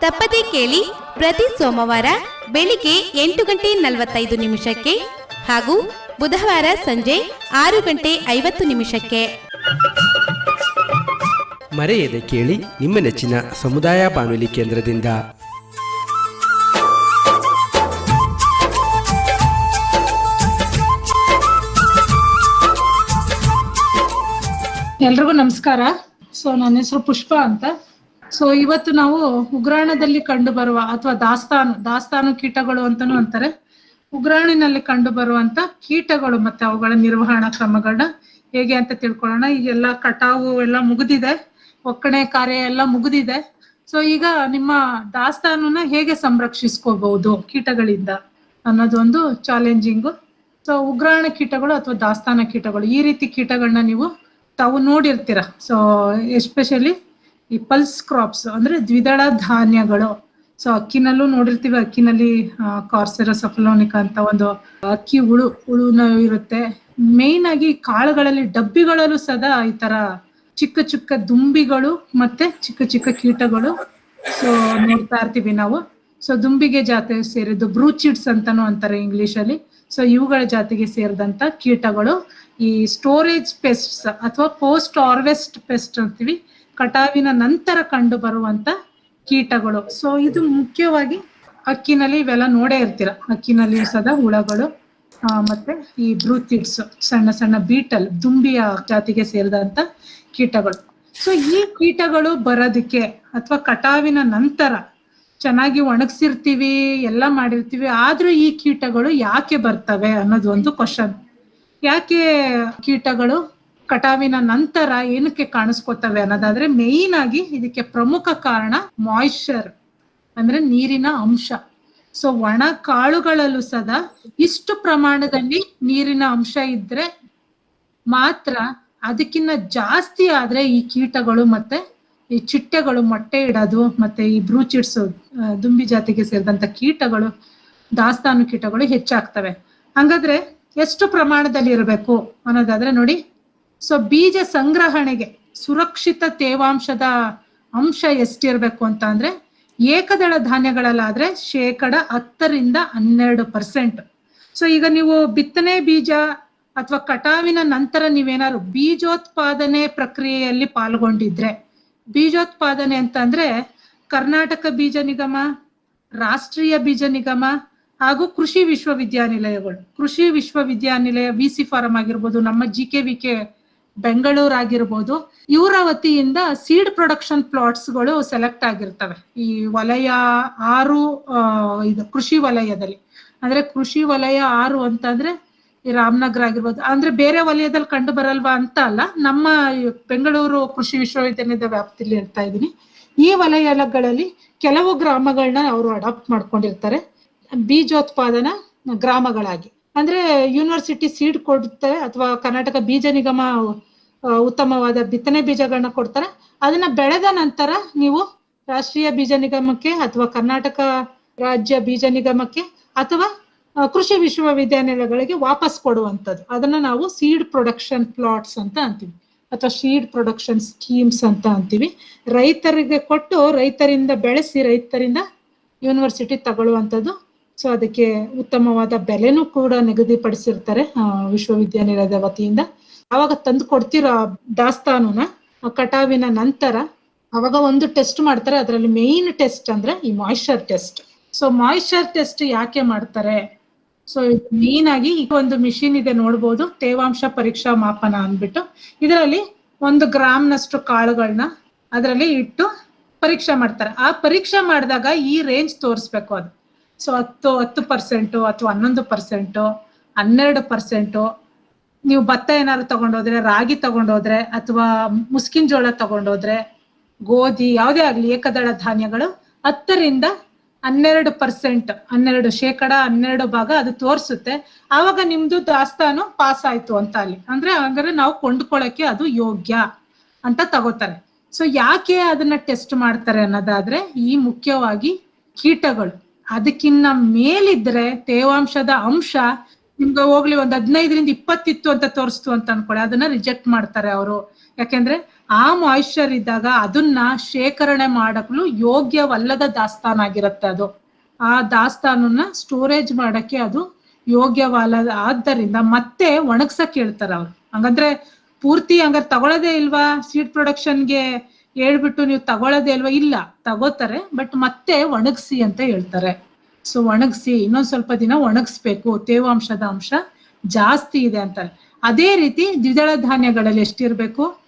ತಪ್ಪದೇ ಕೇಳಿ ಪ್ರತಿ ಸೋಮವಾರ ಬೆಳಿಗ್ಗೆ ಎಂಟು ಗಂಟೆ ನಲವತ್ತೈದು ನಿಮಿಷಕ್ಕೆ ಹಾಗೂ ಬುಧವಾರ ಸಂಜೆ ಆರು ಗಂಟೆ ಐವತ್ತು ನಿಮಿಷಕ್ಕೆ. ಮರೆಯದೆ ಕೇಳಿ ನಿಮ್ಮ ನೆಚ್ಚಿನ ಸಮುದಾಯ ಬಾನುಲಿ ಕೇಂದ್ರದಿಂದ. ಎಲ್ರಿಗೂ ನಮಸ್ಕಾರ. ಸೊ ನನ್ನ ಹೆಸರು ಪುಷ್ಪ ಅಂತ. ಸೊ ಇವತ್ತು ನಾವು ಉಗ್ರಾಣದಲ್ಲಿ ಕಂಡು ಬರುವ ಅಥವಾ ದಾಸ್ತಾನು ದಾಸ್ತಾನು ಕೀಟಗಳು ಅಂತಾನು ಅಂತಾರೆ. ಉಗ್ರಾಣಿನಲ್ಲಿ ಕಂಡು ಬರುವಂತ ಕೀಟಗಳು ಮತ್ತೆ ಅವುಗಳ ನಿರ್ವಹಣಾ ಕ್ರಮಗಳನ್ನ ಹೇಗೆ ಅಂತ ತಿಳ್ಕೊಳ್ಳೋಣ. ಈಗೆಲ್ಲ ಕಟಾವು ಎಲ್ಲ ಮುಗಿದಿದೆ. ಒಕ್ಕಣೆ ಕಾರ್ಯ ಎಲ್ಲ ಮುಗಿದಿದೆ. ಸೊ ಈಗ ನಿಮ್ಮ ದಾಸ್ತಾನುನ ಹೇಗೆ ಸಂರಕ್ಷಿಸ್ಕೋಬಹುದು ಕೀಟಗಳಿಂದ ಅನ್ನೋದೊಂದು ಚಾಲೆಂಜಿಂಗು ಸೊ ಉಗ್ರಾಣ ಕೀಟಗಳು ಅಥವಾ ದಾಸ್ತಾನ ಕೀಟಗಳು ಈ ರೀತಿ ಕೀಟಗಳನ್ನ ನೀವು ತಾವು ನೋಡಿರ್ತೀರ. ಸೊ ಎಸ್ಪೆಷಲಿ ಈ ಪಲ್ಸ್ ಕ್ರಾಪ್ಸ್ ಅಂದ್ರೆ ದ್ವಿದಳ ಧಾನ್ಯಗಳು. ಸೊ ಅಕ್ಕಿನಲ್ಲೂ ನೋಡಿರ್ತೀವಿ, ಅಕ್ಕಿನಲ್ಲಿ ಕಾರ್ಸೆರ ಸಫಲೋನಿಕ ಅಂತ ಒಂದು ಅಕ್ಕಿ ಹುಳು, ಹುಳುನ ಇರುತ್ತೆ. ಮೇನ್ ಆಗಿ ಕಾಳುಗಳಲ್ಲಿ, ಡಬ್ಬಿಗಳಲ್ಲೂ ಸದಾ ಈ ತರ ಚಿಕ್ಕ ಚಿಕ್ಕ ದುಂಬಿಗಳು ಮತ್ತೆ ಚಿಕ್ಕ ಚಿಕ್ಕ ಕೀಟಗಳು. ಸೊ ನೋಡ್ತಾ ಇರ್ತೀವಿ ನಾವು. ಸೊ ದುಂಬಿಗೆ ಜಾತಿ ಸೇರಿದ್ದು ಬ್ರೂಚಿಡ್ಸ್ ಅಂತಾನು ಅಂತಾರೆ ಇಂಗ್ಲಿಷ್ ಅಲ್ಲಿ ಸೊ ಇವುಗಳ ಜಾತಿಗೆ ಸೇರಿದಂತ ಕೀಟಗಳು ಈ ಸ್ಟೋರೇಜ್ ಪೆಸ್ಟ್ಸ್ ಅಥವಾ ಪೋಸ್ಟ್ ಹಾರ್ವೆಸ್ಟ್ ಪೆಸ್ಟ್ ಅಂತೀವಿ. ಕಟಾವಿನ ನಂತರ ಕಂಡು ಬರುವಂತ ಕೀಟಗಳು. ಸೊ ಇದು ಮುಖ್ಯವಾಗಿ ಅಕ್ಕಿನಲ್ಲಿ ಇವೆಲ್ಲ ನೋಡೇ ಇರ್ತೀರ. ಅಕ್ಕಿನಲ್ಲಿ ಸದಾ ಹುಳಗಳು ಮತ್ತೆ ಈ ಬ್ರೂತಿಡ್ಸ್ ಸಣ್ಣ ಸಣ್ಣ ಬೀಟಲ್, ದುಂಬಿಯ ಜಾತಿಗೆ ಸೇರಿದಂತ ಕೀಟಗಳು. ಸೊ ಈ ಕೀಟಗಳು ಬರೋದಕ್ಕೆ ಅಥವಾ ಕಟಾವಿನ ನಂತರ ಚೆನ್ನಾಗಿ ಒಣಗಿಸಿರ್ತೀವಿ, ಎಲ್ಲ ಮಾಡಿರ್ತೀವಿ, ಆದ್ರೂ ಈ ಕೀಟಗಳು ಯಾಕೆ ಬರ್ತವೆ ಅನ್ನೋದು ಒಂದು ಕ್ವಶನ್ ಯಾಕೆ ಕೀಟಗಳು ಕಟಾವಿನ ನಂತರ ಏನಕ್ಕೆ ಕಾಣಿಸ್ಕೊತವೆ ಅನ್ನೋದಾದ್ರೆ ಮೇಯ್ನ್ ಆಗಿ ಇದಕ್ಕೆ ಪ್ರಮುಖ ಕಾರಣ ಮಾಯಿಶ್ಚರ್ ಅಂದ್ರೆ ನೀರಿನ ಅಂಶ. ಸೊ ಒಣ ಕಾಳುಗಳಲ್ಲೂ ಸದಾ ಇಷ್ಟು ಪ್ರಮಾಣದಲ್ಲಿ ನೀರಿನ ಅಂಶ ಇದ್ರೆ ಮಾತ್ರ ಅದಕ್ಕಿಂತ ಜಾಸ್ತಿ ಆದ್ರೆ ಈ ಕೀಟಗಳು ಮತ್ತೆ ಈ ಚಿಟ್ಟೆಗಳು, ಮೊಟ್ಟೆ ಇಡೋದು ಮತ್ತೆ ಈ ಬ್ರೂಚಿಡ್ಸ್ ದುಂಬಿ ಜಾತಿಗೆ ಸೇರಿದಂತ ಕೀಟಗಳು, ದಾಸ್ತಾನು ಕೀಟಗಳು ಹೆಚ್ಚಾಗ್ತವೆ. ಹಂಗಾದ್ರೆ ಎಷ್ಟು ಪ್ರಮಾಣದಲ್ಲಿ ಇರಬೇಕು ಅನ್ನೋದಾದ್ರೆ ನೋಡಿ ಸೊ ಬೀಜ ಸಂಗ್ರಹಣೆಗೆ ಸುರಕ್ಷಿತ ತೇವಾಂಶದ ಅಂಶ ಎಷ್ಟಿರಬೇಕು ಅಂತ ಅಂದ್ರೆ, ಏಕದಳ ಧಾನ್ಯಗಳಲ್ಲಾದ್ರೆ ಶೇಕಡ ಹತ್ತರಿಂದ ಹನ್ನೆರಡು ಪರ್ಸೆಂಟ್ ಸೊ ಈಗ ನೀವು ಬಿತ್ತನೆ ಬೀಜ ಅಥವಾ ಕಟಾವಿನ ನಂತರ ನೀವೇನಾದ್ರು ಬೀಜೋತ್ಪಾದನೆ ಪ್ರಕ್ರಿಯೆಯಲ್ಲಿ ಪಾಲ್ಗೊಂಡಿದ್ರೆ, ಬೀಜೋತ್ಪಾದನೆ ಅಂತಂದ್ರೆ ಕರ್ನಾಟಕ ಬೀಜ ನಿಗಮ, ರಾಷ್ಟ್ರೀಯ ಬೀಜ ನಿಗಮ ಹಾಗೂ ಕೃಷಿ ವಿಶ್ವವಿದ್ಯಾನಿಲಯಗಳು. ಕೃಷಿ ವಿಶ್ವವಿದ್ಯಾನಿಲಯ ವಿ ಸಿ ಫಾರಂ ಆಗಿರ್ಬೋದು, ನಮ್ಮ G K V K Bengaluru ಆಗಿರ್ಬೋದು ಇವರ ವತಿಯಿಂದ ಸೀಡ್ ಪ್ರೊಡಕ್ಷನ್ ಪ್ಲಾಟ್ಸ್ಗಳು ಸೆಲೆಕ್ಟ್ ಆಗಿರ್ತವೆ. ಈ ವಲಯ ಆರು ಇದು ಕೃಷಿ ವಲಯದಲ್ಲಿ. ಅಂದ್ರೆ ಕೃಷಿ ವಲಯ ಆರು ಅಂತಂದ್ರೆ ಈ ರಾಮನಗರ ಆಗಿರ್ಬೋದು. ಅಂದ್ರೆ ಬೇರೆ ವಲಯದಲ್ಲಿ ಕಂಡು ಬರಲ್ವಾ ಅಂತ ಅಲ್ಲ, ನಮ್ಮ ಬೆಂಗಳೂರು ಕೃಷಿ ವಿಶ್ವವಿದ್ಯಾಲಯದ ವ್ಯಾಪ್ತಿಯಲ್ಲಿ ಇರ್ತಾ ಇದ್ದೀನಿ. ಈ ವಲಯಗಳಲ್ಲಿ ಕೆಲವು ಗ್ರಾಮಗಳನ್ನ ಅವರು ಅಡಾಪ್ಟ್ ಮಾಡ್ಕೊಂಡಿರ್ತಾರೆ. ಬೀಜೋತ್ಪಾದನಾ ಗ್ರಾಮಗಳಾಗಿ. ಅಂದ್ರೆ ಯೂನಿವರ್ಸಿಟಿ ಸೀಡ್ ಕೊಡುತ್ತೆ ಅಥವಾ ಕರ್ನಾಟಕ ಬೀಜ ನಿಗಮ ಉತ್ತಮವಾದ ಬಿತ್ತನೆ ಬೀಜಗಳನ್ನ ಕೊಡ್ತಾರೆ. ಅದನ್ನ ಬೆಳೆದ ನಂತರ ನೀವು ರಾಷ್ಟ್ರೀಯ ಬೀಜ ನಿಗಮಕ್ಕೆ ಅಥವಾ ಕರ್ನಾಟಕ ರಾಜ್ಯ ಬೀಜ ನಿಗಮಕ್ಕೆ ಅಥವಾ ಕೃಷಿ ವಿಶ್ವವಿದ್ಯಾನಿಲಯಗಳಿಗೆ ವಾಪಸ್ ಕೊಡುವಂಥದ್ದು. ಅದನ್ನ ನಾವು ಸೀಡ್ ಪ್ರೊಡಕ್ಷನ್ ಪ್ಲಾಟ್ಸ್ ಅಂತ ಅಂತೀವಿ. ಅಥವಾ ಸೀಡ್ ಪ್ರೊಡಕ್ಷನ್ ಸ್ಕೀಮ್ಸ್ ಅಂತ ಅಂತೀವಿ. ರೈತರಿಗೆ ಕೊಟ್ಟು ರೈತರಿಂದ ಬೆಳೆಸಿ ರೈತರಿಂದ ಯೂನಿವರ್ಸಿಟಿ ತಗೊಳ್ಳುವಂಥದ್ದು. ಸೊ ಅದಕ್ಕೆ ಉತ್ತಮವಾದ ಬೆಲೆನೂ ಕೂಡ ನಿಗದಿಪಡಿಸಿರ್ತಾರೆ ವಿಶ್ವವಿದ್ಯಾನಿಲಯದ ವತಿಯಿಂದ. ಅವಾಗ ತಂದು ಕೊಡ್ತಿರೋ ದಾಸ್ತಾನುನ ಕಟಾವಿನ ನಂತರ ಅವಾಗ ಒಂದು ಟೆಸ್ಟ್ ಮಾಡ್ತಾರೆ. ಅದರಲ್ಲಿ ಮೇನ್ ಟೆಸ್ಟ್ ಅಂದ್ರೆ ಈ moisture test so moisture test ಯಾಕೆ ಮಾಡ್ತಾರೆ? ಸೊ ಮೇನ್ ಆಗಿ ಈಗ ಒಂದು ಮಿಷಿನ್ ಇದೆ ನೋಡ್ಬೋದು. ತೇವಾಂಶ ಪರೀಕ್ಷಾ ಮಾಪನ ಅಂದ್ಬಿಟ್ಟು. ಇದರಲ್ಲಿ ಒಂದು ಗ್ರಾಮ್ನಷ್ಟು ಕಾಳುಗಳನ್ನ ಅದರಲ್ಲಿ ಇಟ್ಟು ಪರೀಕ್ಷೆ ಮಾಡ್ತಾರೆ. ಆ ಪರೀಕ್ಷೆ ಮಾಡಿದಾಗ ಈ ರೇಂಜ್ ತೋರಿಸ್ಬೇಕು ಅದು. ಸೊ ಹತ್ತು ಹತ್ತು ಪರ್ಸೆಂಟು ಅಥವಾ ಹನ್ನೊಂದು ಪರ್ಸೆಂಟು ಹನ್ನೆರಡು ಪರ್ಸೆಂಟು ನೀವು ಭತ್ತ ಏನಾದ್ರು ತಗೊಂಡೋದ್ರೆ, ರಾಗಿ ತಗೊಂಡೋದ್ರೆ, ಅಥವಾ ಮುಸ್ಕಿನ ಜೋಳ ತಗೊಂಡೋದ್ರೆ, ಗೋಧಿ, ಯಾವುದೇ ಆಗ್ಲಿ ಏಕದಳ ಧಾನ್ಯಗಳು ಹತ್ತರಿಂದ ಹನ್ನೆರಡು ಪರ್ಸೆಂಟ್, ಹನ್ನೆರಡು ಶೇಕಡ, ಹನ್ನೆರಡು ಭಾಗ ಅದು ತೋರಿಸುತ್ತೆ. ಆವಾಗ ನಿಮ್ದು ದಾಸ್ತಾನು ಪಾಸ್ ಆಯ್ತು ಅಂತ ಅಲ್ಲಿ. ಅಂದ್ರೆ ಹಂಗಾರೆ ನಾವು ಕೊಂಡ್ಕೊಳ್ಳಕ್ಕೆ ಅದು ಯೋಗ್ಯ ಅಂತ ತಗೋತಾರೆ. ಸೊ ಯಾಕೆ ಅದನ್ನ ಟೆಸ್ಟ್ ಮಾಡ್ತಾರೆ ಅನ್ನೋದಾದ್ರೆ, ಈ ಮುಖ್ಯವಾಗಿ ಕೀಟಗಳು. ಅದಕ್ಕಿನ್ನ ಮೇಲಿದ್ರೆ ತೇವಾಂಶದ ಅಂಶ ನಿಮ್ಗೆ ಹೋಗ್ಲಿ ಒಂದ್ ಹದಿನೈದರಿಂದ ಇಪ್ಪತ್ತಿತ್ತು ಅಂತ ತೋರಿಸ್ತು ಅಂತ ಅನ್ಕೊಳ್ಳಿ. ಅದನ್ನ ರಿಜೆಕ್ಟ್ ಮಾಡ್ತಾರೆ ಅವರು. ಯಾಕೆಂದ್ರೆ ಆ ಮಾಯಿಶ್ಚರ್ ಇದ್ದಾಗ ಅದನ್ನ ಶೇಖರಣೆ ಮಾಡಕ್ಲು ಯೋಗ್ಯವಲ್ಲದ ದಾಸ್ತಾನ ಆಗಿರುತ್ತೆ ಅದು. ಆ ದಾಸ್ತಾನನ್ನ ಸ್ಟೋರೇಜ್ ಮಾಡಕ್ಕೆ ಅದು ಯೋಗ್ಯವಲ್ಲ ಆದ್ದರಿಂದ ಮತ್ತೆ ಒಣಗ್ಸಕ್ ಹೇಳ್ತಾರೆ ಅವ್ರು. ಹಂಗಂದ್ರೆ ಪೂರ್ತಿ ಹಂಗಾರೆ ತಗೊಳ್ಳೋದೇ ಇಲ್ವಾ? ಸೀಡ್ ಪ್ರೊಡಕ್ಷನ್ಗೆ ಹೇಳ್ಬಿಟ್ಟು ನೀವು ತಗೊಳ್ಳೋದೇ ಇಲ್ವಾ? ಇಲ್ಲ, ತಗೋತಾರೆ ಬಟ್ ಮತ್ತೆ ಒಣಗಿಸಿ ಅಂತ ಹೇಳ್ತಾರೆ. ಸೊ ಒಣಗಿಸಿ, ಇನ್ನೊಂದ್ ಸ್ವಲ್ಪ ದಿನ ಒಣಗಿಸ್ಬೇಕು. ತೇವಾಂಶದ ಅಂಶ ಜಾಸ್ತಿ ಇದೆ ಅಂತಾರೆ. ಅದೇ ರೀತಿ ದ್ವಿದಳ ಧಾನ್ಯಗಳಲ್ಲಿ ಎಷ್ಟಿರ್ಬೇಕು?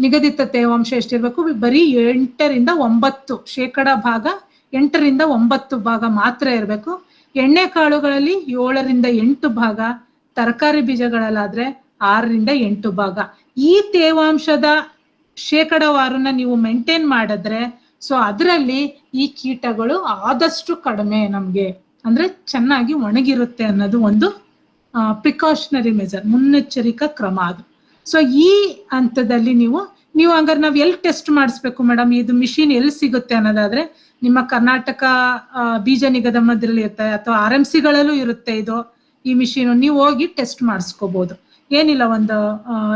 ನಿಗದಿತ ತೇವಾಂಶ ಎಷ್ಟಿರ್ಬೇಕು? ಬರೀ ಎಂಟರಿಂದ ಒಂಬತ್ತು, ಶೇಕಡ ಭಾಗ, ಎಂಟರಿಂದ ಒಂಬತ್ತು ಭಾಗ ಮಾತ್ರ ಇರಬೇಕು. ಎಣ್ಣೆ ಕಾಳುಗಳಲ್ಲಿ ಏಳರಿಂದ ಎಂಟು ಭಾಗ, ತರಕಾರಿ ಬೀಜಗಳಲ್ಲಾದ್ರೆ ಆರರಿಂದ ಎಂಟು ಭಾಗ. ಈ ತೇವಾಂಶದ ಶೇಕಡವಾರನ್ನ ನೀವು ಮೇಂಟೈನ್ ಮಾಡಿದ್ರೆ ಸೊ ಅದರಲ್ಲಿ ಈ ಕೀಟಗಳು ಆದಷ್ಟು ಕಡಿಮೆ ನಮ್ಗೆ, ಅಂದ್ರೆ ಚೆನ್ನಾಗಿ ಒಣಗಿರುತ್ತೆ ಅನ್ನೋದು ಒಂದು ಪ್ರಿಕಾಷನರಿ ಮೆಜರ್ ಮುನ್ನೆಚ್ಚರಿಕಾ ಕ್ರಮ ಅದು. ಸೊ ಈ ಹಂತದಲ್ಲಿ ನೀವು ನೀವು ಹಂಗಾರೆ ನಾವ್ ಎಲ್ಲಿ ಟೆಸ್ಟ್ ಮಾಡಿಸ್ಬೇಕು ಮೇಡಮ್ ಇದು ಮಿಷಿನ್ ಎಲ್ಲಿ ಸಿಗುತ್ತೆ ಅನ್ನೋದಾದ್ರೆ, ನಿಮ್ಮ ಕರ್ನಾಟಕ ಬೀಜ ನಿಗಮದಲ್ಲಿ ಇರುತ್ತೆ, ಅಥವಾ ಆರ್ ಎಂ ಸಿಗಳಲ್ಲೂ ಇರುತ್ತೆ ಇದು, ಈ ಮಿಷಿನ್ ನೀವು ಹೋಗಿ ಟೆಸ್ಟ್ ಮಾಡಿಸ್ಕೋಬಹುದು ಏನಿಲ್ಲ ಒಂದು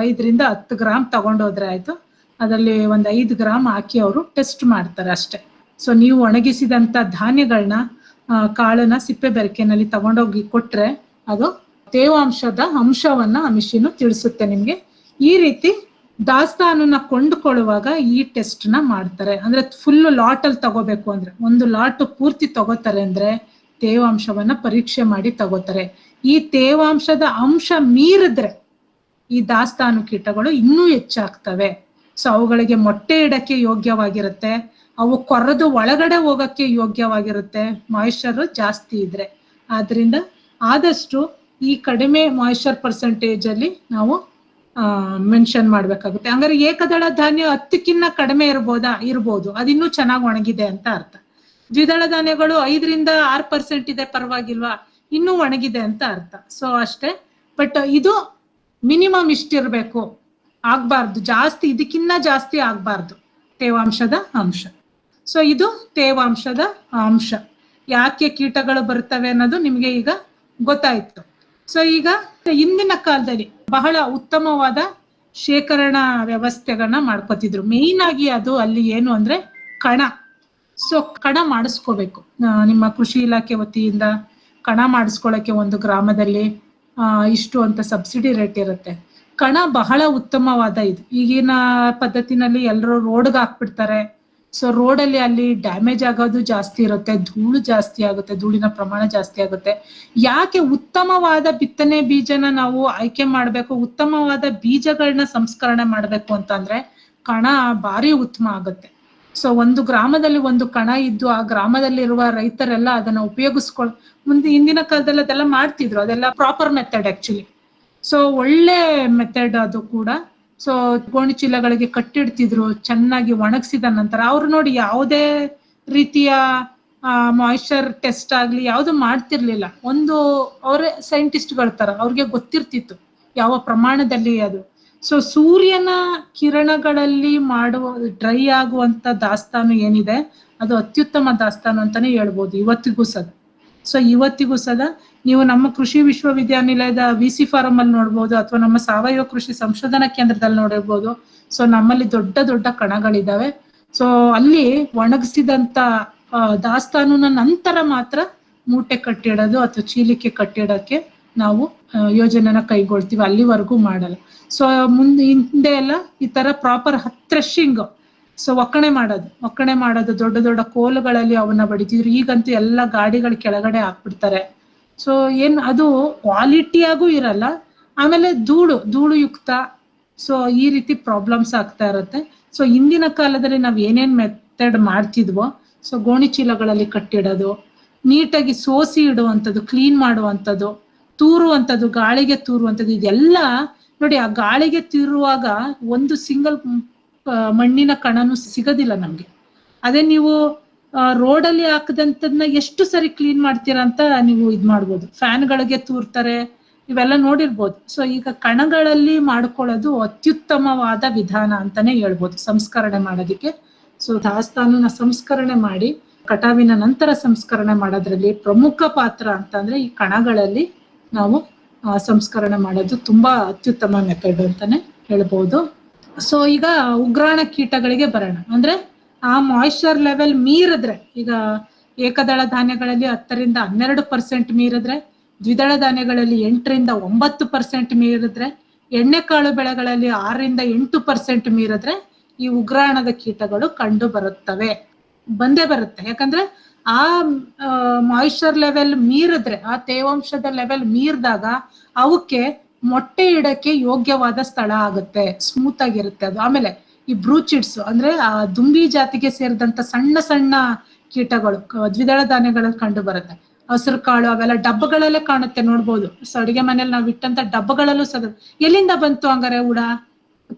ಐದರಿಂದ ಹತ್ತು ಗ್ರಾಮ್ ತಗೊಂಡೋದ್ರೆ ಆಯ್ತು. ಅದರಲ್ಲಿ ಒಂದು ಐದು ಗ್ರಾಮ್ ಹಾಕಿ ಅವರು ಟೆಸ್ಟ್ ಮಾಡ್ತಾರೆ ಅಷ್ಟೇ. ಸೊ ನೀವು ಒಣಗಿಸಿದಂತ ಧಾನ್ಯಗಳನ್ನ ಕಾಳನ್ನ ಸಿಪ್ಪೆ ಬೆರಕೆನಲ್ಲಿ ತಗೊಂಡೋಗಿ ಕೊಟ್ರೆ ಅದು ತೇವಾಂಶದ ಅಂಶವನ್ನ ಆ ಮಿಷಿನು ತಿಳಿಸುತ್ತೆ ನಿಮ್ಗೆ. ಈ ರೀತಿ ದಾಸ್ತಾನನ್ನ ಕೊಂಡುಕೊಳ್ಳುವಾಗ ಈ ಟೆಸ್ಟ್ನ ಮಾಡ್ತಾರೆ. ಅಂದ್ರೆ ಫುಲ್ ಲಾಟ್ ಅಲ್ಲಿ ತಗೋಬೇಕು ಅಂದ್ರೆ, ಒಂದು ಲಾಟ್ ಪೂರ್ತಿ ತಗೋತಾರೆ ಅಂದ್ರೆ ತೇವಾಂಶವನ್ನ ಪರೀಕ್ಷೆ ಮಾಡಿ ತಗೋತಾರೆ. ಈ ತೇವಾಂಶದ ಅಂಶ ಮೀರಿದ್ರೆ ಈ ದಾಸ್ತಾನು ಕೀಟಗಳು ಇನ್ನೂ ಹೆಚ್ಚಾಗ್ತವೆ. ಸೊ ಅವುಗಳಿಗೆ ಮೊಟ್ಟೆ ಇಡಕ್ಕೆ ಯೋಗ್ಯವಾಗಿರುತ್ತೆ. ಅವು ಕೊರೆದು ಒಳಗಡೆ ಹೋಗಕ್ಕೆ ಯೋಗ್ಯವಾಗಿರುತ್ತೆ. ಮಾಯಿಶ್ಚರ್ ಜಾಸ್ತಿ ಇದ್ರೆ. ಆದ್ರಿಂದ ಆದಷ್ಟು ಈ ಕಡಿಮೆ ಮಾಯಿಶ್ಚರ್ ಪರ್ಸೆಂಟೇಜ್ ಅಲ್ಲಿ ನಾವು ಮೆನ್ಷನ್ ಮಾಡ್ಬೇಕಾಗುತ್ತೆ. ಹಂಗಾರೆ ಏಕದಳ ಧಾನ್ಯ ಹತ್ತಕ್ಕಿನ್ನ ಕಡಿಮೆ ಇರ್ಬೋದಾ? ಇರ್ಬೋದು. ಅದಿನ್ನೂ ಚೆನ್ನಾಗಿ ಒಣಗಿದೆ ಅಂತ ಅರ್ಥ. ದ್ವಿದಳ ಧಾನ್ಯಗಳು ಐದರಿಂದ ಆರ್ ಪರ್ಸೆಂಟ್ ಇದೆ ಪರವಾಗಿಲ್ವಾ? ಇನ್ನೂ ಒಣಗಿದೆ ಅಂತ ಅರ್ಥ. ಸೊ ಅಷ್ಟೇ. ಬಟ್ ಇದು ಮಿನಿಮಮ್ ಇಷ್ಟಿರ್ಬೇಕು. ಆಗ್ಬಾರ್ದು. ಜಾಸ್ತಿ, ಇದಕ್ಕಿನ್ನ ಜಾಸ್ತಿ ಆಗ್ಬಾರ್ದು. ತೇವಾಂಶದ ಅಂಶ. ಸೊ ಇದು ತೇವಾಂಶದ ಅಂಶ. ಯಾಕೆ ಕೀಟಗಳು ಬರ್ತವೆ ಅನ್ನೋದು ನಿಮ್ಗೆ ಈಗ ಗೊತ್ತಾಯ್ತು. ಸೊ ಈಗ ಹಿಂದಿನ ಕಾಲದಲ್ಲಿ ಬಹಳ ಉತ್ತಮವಾದ ಶೇಖರಣಾ ವ್ಯವಸ್ಥೆಗಳನ್ನ ಮಾಡ್ಕೋತಿದ್ರು. ಮೇಯ್ನ್ ಆಗಿ ಅದು ಅಲ್ಲಿ ಏನು ಅಂದ್ರೆ ಕಣ. ಸೊ ಕಣ ಮಾಡಿಸ್ಕೋಬೇಕು. ನಿಮ್ಮ ಕೃಷಿ ಇಲಾಖೆ ವತಿಯಿಂದ ಕಣ ಮಾಡಿಸ್ಕೊಳ್ಳೋಕೆ ಒಂದು ಗ್ರಾಮದಲ್ಲಿ ಇಷ್ಟು ಅಂತ ಸಬ್ಸಿಡಿ ರೇಟ್ ಇರುತ್ತೆ. ಕಣ ಬಹಳ ಉತ್ತಮವಾದ ಇದು. ಈಗಿನ ಪದ್ಧತಿನಲ್ಲಿ ಎಲ್ಲರೂ ರೋಡ್ಗೆ ಹಾಕ್ಬಿಡ್ತಾರೆ. ಸೊ ರೋಡಲ್ಲಿ ಅಲ್ಲಿ ಡ್ಯಾಮೇಜ್ ಆಗೋದು ಜಾಸ್ತಿ ಇರುತ್ತೆ, ಧೂಳು ಜಾಸ್ತಿ ಆಗುತ್ತೆ, ಧೂಳಿನ ಪ್ರಮಾಣ ಜಾಸ್ತಿ ಆಗುತ್ತೆ. ಯಾಕೆ ಉತ್ತಮವಾದ ಬಿತ್ತನೆ ಬೀಜನ ನಾವು ಆಯ್ಕೆ ಮಾಡಬೇಕು, ಉತ್ತಮವಾದ ಬೀಜಗಳನ್ನ ಸಂಸ್ಕರಣೆ ಮಾಡಬೇಕು ಅಂತಂದ್ರೆ ಕಣ ಭಾರಿ ಉತ್ತಮ ಆಗುತ್ತೆ. ಸೊ ಒಂದು ಗ್ರಾಮದಲ್ಲಿ ಒಂದು ಕಣ ಇದ್ದು ಆ ಗ್ರಾಮದಲ್ಲಿರುವ ರೈತರೆಲ್ಲ ಅದನ್ನ ಉಪಯೋಗಿಸ್ಕೊಳ್, ಮುಂದೆ ಹಿಂದಿನ ಕಾಲದಲ್ಲಿ ಅದೆಲ್ಲ ಮಾಡ್ತಿದ್ರು, ಅದೆಲ್ಲ ಪ್ರಾಪರ್ ಮೆಥಡ್ ಆಕ್ಚುಲಿ ಸೊ ಒಳ್ಳೆ ಮೆಥಡ್ ಅದು ಕೂಡ. ಸೊ ಗೋಣಿ ಚೀಲಗಳಿಗೆ ಕಟ್ಟಿಡ್ತಿದ್ರು, ಚೆನ್ನಾಗಿ ಒಣಗಿಸಿದ ನಂತರ ಅವ್ರು ನೋಡಿ ಯಾವುದೇ ರೀತಿಯ ಮಾಯಿಶ್ಚರ್ ಟೆಸ್ಟ್ ಆಗ್ಲಿ ಯಾವುದು ಮಾಡ್ತಿರ್ಲಿಲ್ಲ. ಒಂದು ಅವರೇ ಸೈಂಟಿಸ್ಟ್ಗಳ ತರ, ಅವ್ರಿಗೆ ಗೊತ್ತಿರ್ತಿತ್ತು ಯಾವ ಪ್ರಮಾಣದಲ್ಲಿ ಅದು. ಸೊ ಸೂರ್ಯನ ಕಿರಣಗಳಲ್ಲಿ ಮಾಡುವ ಡ್ರೈ ಆಗುವಂತ ದಾಸ್ತಾನು ಏನಿದೆ, ಅದು ಅತ್ಯುತ್ತಮ ದಾಸ್ತಾನು ಅಂತಾನೆ ಹೇಳ್ಬೋದು, ಇವತ್ತಿಗೂ ಸದ ಸೊ ಇವತ್ತಿಗೂ ಸದ ನೀವು ನಮ್ಮ ಕೃಷಿ ವಿಶ್ವವಿದ್ಯಾನಿಲಯದ ವಿ ಸಿ ಫಾರಂ ಅಲ್ಲಿ ನೋಡ್ಬೋದು, ಅಥವಾ ನಮ್ಮ ಸಾವಯವ ಕೃಷಿ ಸಂಶೋಧನಾ ಕೇಂದ್ರದಲ್ಲಿ ನೋಡಿರ್ಬೋದು. ಸೊ ನಮ್ಮಲ್ಲಿ ದೊಡ್ಡ ದೊಡ್ಡ ಕಣಗಳಿದಾವೆ. ಸೊ ಅಲ್ಲಿ ಒಣಗಿಸಿದಂತ ದಾಸ್ತಾನುನ ನಂತರ ಮಾತ್ರ ಮೂಟೆ ಕಟ್ಟಿಡೋದು ಅಥವಾ ಚೀಲಿಕೆ ಕಟ್ಟಿಡಕ್ಕೆ ನಾವು ಯೋಜನೆನ ಕೈಗೊಳ್ತೀವಿ. ಅಲ್ಲಿವರೆಗೂ ಮಾಡಲ್ಲ. ಸೊ ಮುಂದೆ, ಹಿಂದೆ ಎಲ್ಲ ಈ ತರ ಪ್ರಾಪರ್ ಥ್ರೆಶಿಂಗ್ ಸೊ ಒಕ್ಕಣೆ ಮಾಡೋದು. ಒಕ್ಕಣೆ ಮಾಡೋದು ದೊಡ್ಡ ದೊಡ್ಡ ಕೋಲುಗಳಲ್ಲಿ ಅವನ್ನ ಬಡಿತಿದ್ರು. ಈಗಂತೂ ಎಲ್ಲ ಗಾಡಿಗಳ ಕೆಳಗಡೆ ಹಾಕ್ಬಿಡ್ತಾರೆ. ಸೊ ಏನ್ ಅದು ಕ್ವಾಲಿಟಿಯಾಗೂ ಇರಲ್ಲ. ಆಮೇಲೆ ಧೂಳು ಧೂಳು ಯುಕ್ತ. ಸೊ ಈ ರೀತಿ ಪ್ರಾಬ್ಲಮ್ಸ್ ಆಗ್ತಾ ಇರುತ್ತೆ. ಸೊ ಹಿಂದಿನ ಕಾಲದಲ್ಲಿ ನಾವು ಏನೇನ್ ಮೆಥಡ್ ಮಾಡ್ತಿದ್ವೋ ಸೊ ಗೋಣಿ ಚೀಲಗಳಲ್ಲಿ ಕಟ್ಟಿಡೋದು, ನೀಟಾಗಿ ಸೋಸಿ ಇಡುವಂಥದ್ದು ಕ್ಲೀನ್ ಮಾಡುವಂಥದ್ದು, ತೂರುವಂಥದ್ದು, ಗಾಳಿಗೆ ತೂರುವಂಥದ್ದು, ಇದೆಲ್ಲ ನೋಡಿ, ಆ ಗಾಳಿಗೆ ತಿರುವಾಗ ಒಂದು ಸಿಂಗಲ್ ಮಣ್ಣಿನ ಕಣನೂ ಸಿಗೋದಿಲ್ಲ ನಮ್ಗೆ. ಅದೇ ನೀವು ರೋಡಲ್ಲಿ ಹಾಕದಂತದ್ನ ಎಷ್ಟು ಸರಿ ಕ್ಲೀನ್ ಮಾಡ್ತೀರಾ ಅಂತ ನೀವು ಇದ್ ಮಾಡ್ಬೋದು. ಫ್ಯಾನ್ಗಳಿಗೆ ತೂರ್ತಾರೆ, ಇವೆಲ್ಲ ನೋಡಿರ್ಬೋದು. ಸೊ ಈಗ ಕಣಗಳಲ್ಲಿ ಮಾಡ್ಕೊಳ್ಳೋದು ಅತ್ಯುತ್ತಮವಾದ ವಿಧಾನ ಅಂತಾನೆ ಹೇಳ್ಬೋದು, ಸಂಸ್ಕರಣೆ ಮಾಡೋದಕ್ಕೆ. ಸೊ ದಾಸ್ತಾನನ ಸಂಸ್ಕರಣೆ ಮಾಡಿ, ಕಟಾವಿನ ನಂತರ ಸಂಸ್ಕರಣೆ ಮಾಡೋದ್ರಲ್ಲಿ ಪ್ರಮುಖ ಪಾತ್ರ ಅಂತಂದ್ರೆ ಈ ಕಣಗಳಲ್ಲಿ ನಾವು ಸಂಸ್ಕರಣೆ ಮಾಡೋದು ತುಂಬಾ ಅತ್ಯುತ್ತಮ ಮೆಥಡ್ ಅಂತಾನೆ ಹೇಳ್ಬೋದು. ಸೊ ಈಗ ಉಗ್ರಾಣ ಕೀಟಗಳಿಗೆ ಬರೋಣ. ಅಂದ್ರೆ ಆ ಮಾಯಿಶ್ಚರ್ ಲೆವೆಲ್ ಮೀರಿದ್ರೆ, ಈಗ ಏಕದಳ ಧಾನ್ಯಗಳಲ್ಲಿ ಹತ್ತರಿಂದ ಹನ್ನೆರಡು ಪರ್ಸೆಂಟ್ ಮೀರಿದ್ರೆ, ದ್ವಿದಳ ಧಾನ್ಯಗಳಲ್ಲಿ ಎಂಟರಿಂದ ಒಂಬತ್ತು ಪರ್ಸೆಂಟ್ ಮೀರಿದ್ರೆ ಎಣ್ಣೆಕಾಳು ಬೆಳೆಗಳಲ್ಲಿ ಆರರಿಂದ ಎಂಟು ಪರ್ಸೆಂಟ್ ಮೀರಿದ್ರೆ ಈ ಉಗ್ರಾಣದ ಕೀಟಗಳು ಕಂಡು ಬರುತ್ತವೆ. ಬಂದೇ ಬರುತ್ತೆ. ಯಾಕಂದ್ರೆ ಆ ಮಾಯಿಶ್ಚರ್ ಲೆವೆಲ್ ಮೀರಿದ್ರೆ, ಆ ತೇವಾಂಶದ ಲೆವೆಲ್ ಮೀರಿದಾಗ ಅವಕ್ಕೆ ಮೊಟ್ಟೆ ಇಡಕ್ಕೆ ಯೋಗ್ಯವಾದ ಸ್ಥಳ ಆಗುತ್ತೆ. ಸ್ಮೂತ್ ಆಗಿರುತ್ತೆ ಅದು. ಆಮೇಲೆ ಈ ಬ್ರೂಚಿಡ್ಸ್ ಅಂದ್ರೆ ಆ ದುಂಬಿ ಜಾತಿಗೆ ಸೇರಿದಂತ ಸಣ್ಣ ಸಣ್ಣ ಕೀಟಗಳು ದ್ವಿದಳ ಧಾನ್ಯಗಳಲ್ಲಿ ಕಂಡು ಬರುತ್ತೆ. ಹಸಿರು ಕಾಳು ಅವೆಲ್ಲ ಡಬ್ಬಗಳಲ್ಲೇ ಕಾಣುತ್ತೆ, ನೋಡ್ಬೋದು. ಸೊ ಅಡಿಗೆ ಮನೇಲಿ ನಾವು ಇಟ್ಟಂತ ಡಬ್ಬಗಳಲ್ಲೂ ಸದ ಎಲ್ಲಿಂದ ಬಂತು ಹಂಗಾರೆ ಹುಡ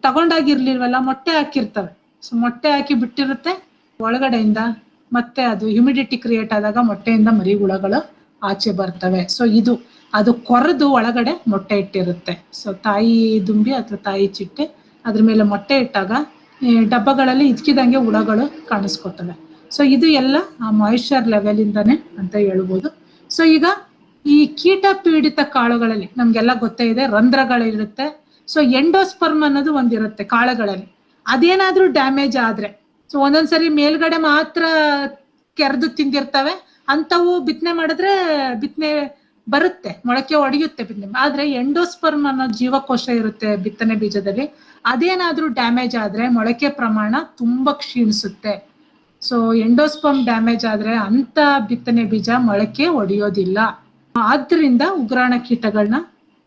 ತಗೊಂಡಾಗಿರ್ಲಿಲ್ವಲ್ಲ, ಮೊಟ್ಟೆ ಹಾಕಿರ್ತವೆ. ಸೊ ಮೊಟ್ಟೆ ಹಾಕಿ ಬಿಟ್ಟಿರುತ್ತೆ ಒಳಗಡೆಯಿಂದ, ಮತ್ತೆ ಅದು ಹ್ಯುಮಿಡಿಟಿ ಕ್ರಿಯೇಟ್ ಆದಾಗ ಮೊಟ್ಟೆಯಿಂದ ಮರಿ ಹುಳಗಳು ಆಚೆ ಬರ್ತವೆ. ಸೊ ಇದು ಅದು ಕೊರೆದು ಒಳಗಡೆ ಮೊಟ್ಟೆ ಇಟ್ಟಿರುತ್ತೆ. ಸೊ ತಾಯಿ ದುಂಬಿ ಅಥವಾ ತಾಯಿ ಚಿಟ್ಟೆ, ಅದ್ರ ಮೇಲೆ ಮೊಟ್ಟೆ ಇಟ್ಟಾಗ ಡಬ್ಬಗಳಲ್ಲಿ ಇದ್ಕಿದಂಗೆ ಹುಳಗಳು ಕಾಣಿಸ್ಕೊತವೆ. ಸೊ ಇದು ಎಲ್ಲ ಆ ಮಾಯಿಶ್ಚರ್ ಲೆವೆಲ್ ಇಂದಾನೆ ಅಂತ ಹೇಳ್ಬೋದು. ಸೊ ಈಗ ಈ ಕೀಟ ಪೀಡಿತ ಕಾಳುಗಳಲ್ಲಿ ನಮ್ಗೆಲ್ಲ ಗೊತ್ತೇ ಇದೆ, ರಂಧ್ರಗಳಿರುತ್ತೆ. ಸೊ ಎಂಡೋಸ್ಪರ್ಮ್ ಅನ್ನೋದು ಒಂದಿರುತ್ತೆ ಕಾಳುಗಳಲ್ಲಿ. ಅದೇನಾದ್ರೂ ಡ್ಯಾಮೇಜ್ ಆದ್ರೆ ಸೊ ಒಂದೊಂದ್ಸರಿ ಮೇಲ್ಗಡೆ ಮಾತ್ರ ಕೆರೆದು ತಿಂದಿರ್ತವೆ ಅಂಥವು ಬಿತ್ತನೆ ಮಾಡಿದ್ರೆ ಬಿತ್ತನೆ ಬರುತ್ತೆ, ಮೊಳಕೆ ಒಡೆಯುತ್ತೆ ಬಿತ್ತನೆ. ಆದ್ರೆ ಎಂಡೋಸ್ಪರ್ಮ್ ಅನ್ನೋ ಜೀವಕೋಶ ಇರುತ್ತೆ ಬಿತ್ತನೆ ಬೀಜದಲ್ಲಿ. ಅದೇನಾದ್ರೂ ಡ್ಯಾಮೇಜ್ ಆದ್ರೆ ಮೊಳಕೆ ಪ್ರಮಾಣ ತುಂಬಾ ಕ್ಷೀಣಿಸುತ್ತೆ. ಸೊ ಎಂಡೋಸ್ಪರ್ಮ್ ಡ್ಯಾಮೇಜ್ ಆದ್ರೆ ಅಂತ ಬಿತ್ತನೆ ಬೀಜ ಮೊಳಕೆ ಒಡೆಯೋದಿಲ್ಲ. ಆದ್ರಿಂದ ಉಗ್ರಾಣ ಕೀಟಗಳನ್ನ